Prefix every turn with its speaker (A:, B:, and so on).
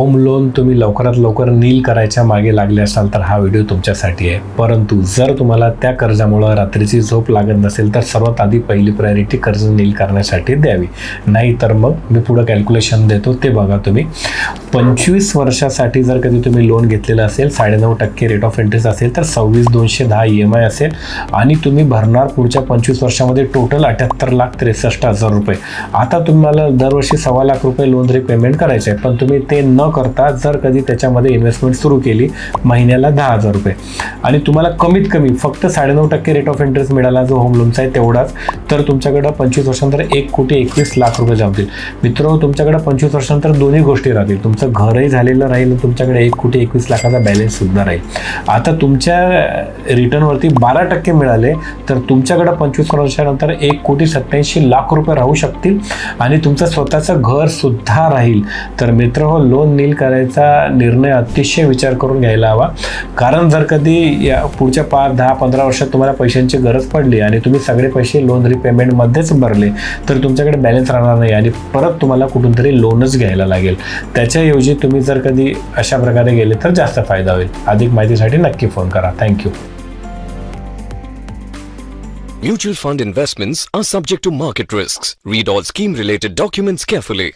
A: Home loan तुम्ही लवकरात लवकर नील करायच्या मागे लागले असाल तर हा व्हिडिओ तुमच्यासाठी आहे. परंतु जर तुम्हाला त्या कर्जामुळं रात्रीची झोप लागत नसेल तर सर्वात आधी पहिली प्रायोरिटी कर्ज नील करण्यासाठी द्यावी. नाही तर मग मी पुढं कॅल्क्युलेशन देतो ते बघा तुम्ही. पंचवीस वर्षासाठी जर कधी तुम्ही लोन घेतलेलं असेल साडेनऊ टक्के रेट ऑफ इंटरेस्ट असेल तर सव्वीस दोनशे दहा ई एम आय असेल आणि तुम्ही भरणार पुढच्या पंचवीस वर्षामध्ये टोटल अठ्याहत्तर लाख त्रेसष्ट हजार रुपये. आता तुम्हाला दरवर्षी सव्वा लाख रुपये लोन रिपेमेंट करायचे आहे पण तुम्ही ते न करता जर कधी त्याच्यामध्ये इन्व्हेस्टमेंट सुरू केली महिन्याला दहा हजार रुपये. आणि तुम्हाला कमीत कमी फक्त साडेनऊ टक्के रेट ऑफ इंटरेस्ट मिळाला जो होम लोनचा आहे तेवढाच तर तुमच्याकडं पंचवीस वर्षानंतर एक कोटी एकवीस लाख रुपये जावतील मित्र तुमच्याकडे पंचवीस वर्षानंतर दोन्ही गोष्टी राहतील. तुमचं घरही झालेलं राहील तुमच्याकडे एक कोटी एकवीस लाखाचा बॅलन्स सुद्धा राहील. आता तुमच्या रिटर्नवरती बारा टक्के मिळाले तर तुमच्याकडं पंचवीस वर्षानंतर एक कोटी सत्याऐंशी लाख रुपये राहू शकतील. आणि तुमचं स्वतःचं घर सुद्धा राहील. तर मित्र हो लोन डील करायचा निर्णय अतिशय विचार करून घ्यायला हवा. कारण जर कधी या पुढच्या पाच दहा पंधरा वर्षात तुम्हाला पैशांची गरज पडली आणि तुम्ही सगळे पैसे लोन रिपेमेंटमध्येच भरले तर तुमच्याकडे बॅलन्स राहणार नाही आणि परत तुम्हाला कुठून तरी लोनच घ्यायला लागेल. त्याच्याऐवजी तुम्ही जर कधी अशा प्रकारे गेले तर जास्त फायदा होईल. अधिक माहितीसाठी नक्की फोन करा. Thank you
B: Mutual fund investments are subject to market risks. Read all scheme related documents carefully.